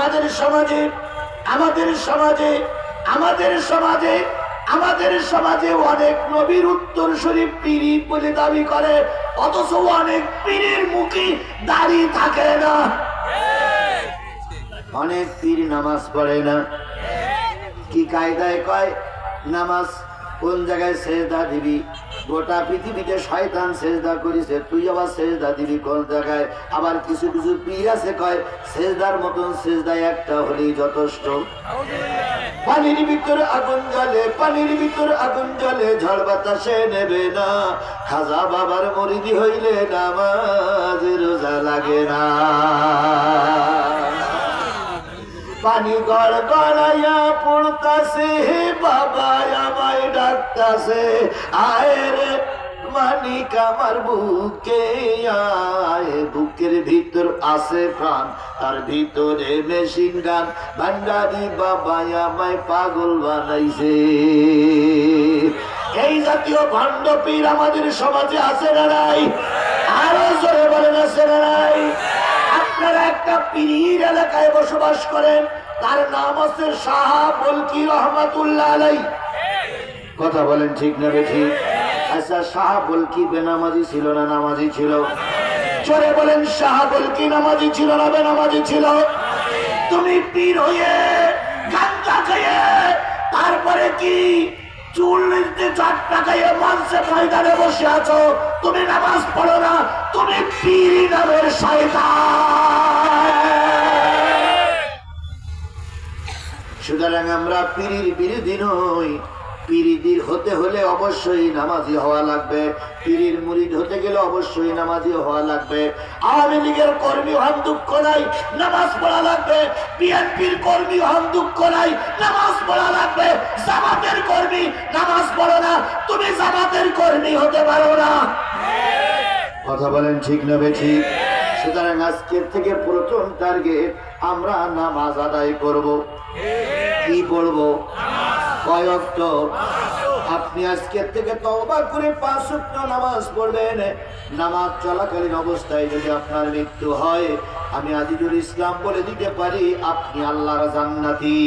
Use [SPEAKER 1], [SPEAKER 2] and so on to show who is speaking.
[SPEAKER 1] আমাদের সমাজে আমাদের সমাজে আমাদের সমাজে আমাদের সমাজে অনেক নবীর উত্তর শরীফ পিড়ি বলে দাবি করে, অথচ অনেক পীরের মুখে দাড়ি থাকে না। অনেক পীর নামাজ পড়ে না। কি কায়দায় কয়? নামাজ কোন জায়গায় সেজদা দিবি? গোটা পৃথিবীতে শয়তান সেজদা করিছে। তুই আবার সেজদা দিবি কোন জায়গায়? আবার কিছু কিছু পীর আছে কয়, সেজদার মতন সেজদা একটা হলেই যথেষ্ট। পানির ভিতর আগুন জ্বলে, পানির ভিতর আগুন জ্বলে, ঝড় বাতাসে নেবে না। খাজা বাবার মরিদি হইলে নামাজ রোজা লাগে না। গড় গড়াইয়া পড়তাছে হে বাবা আমায় ডাকতাছে, আয় রে মানিক, আমার বুকে আয়। বুকের ভিতর আছে প্রাণ, তার ভিতরে মেশিন গান। ভান্ডারি বাবা আমায় পাগল বানাইছে। এই জাতীয় ভণ্ড পীর আমাদের সমাজে আছে না নাই? আরও জোরে বলেন, আছে না নাই? আপনারা একটা পীর এলাকায় বসবাস করেন তার নাম হচ্ছে শাহ বলকি রহমাতুল্লাহ আলাই কথা বলেন ঠিক না বেঠি? আচ্ছা শাহ বলকি বেনামাজি ছিল না নামাজি ছিল? চলে বলেন, শাহ বলকি নামাজি ছিল না বেনামাজি ছিল? তুমি পীর হয়ে গাঞ্জা খেয়ে তারপরে কি চুল নিতে চার টাকায় মঞ্চে ময়দানে বসে আছো? তুমি নামাজ পড়ো না, তুমি পীর নামের শয়তান। সুতরাং আমরা পিরির বিরোধী নই। পিরিদির হতে হলে অবশ্যই নামাজি হওয়া লাগবে। পিরির মুরিদ হতে গেলে অবশ্যই নামাজি হওয়া লাগবে। আওয়ামী লীগের কর্মী হন দুঃখ নাই, নামাজ পড়া লাগবে। বিএনপির কর্মী হন দুঃখ নাই, নামাজ পড়া লাগবে। জামাতের কর্মী, নামাজ পড়ো না। তুমি জামাতের কর্মী হতে পারো না। কথা বলেন ঠিক না বেঠি? সুতরাং আজকের থেকে প্রথম টার্গেট আমরা নামাজ আদায় করব। কি কয়ক্ত আপনি আজকের থেকে তবা করে পাঁচ অক্ট নামাজ পড়বেন। নামাজ চলাকালীন অবস্থায় যদি আপনার মৃত্যু হয়, আমি আজিজুল ইসলাম বলে দিতে পারি, আপনি আল্লাহর জান্নাতি।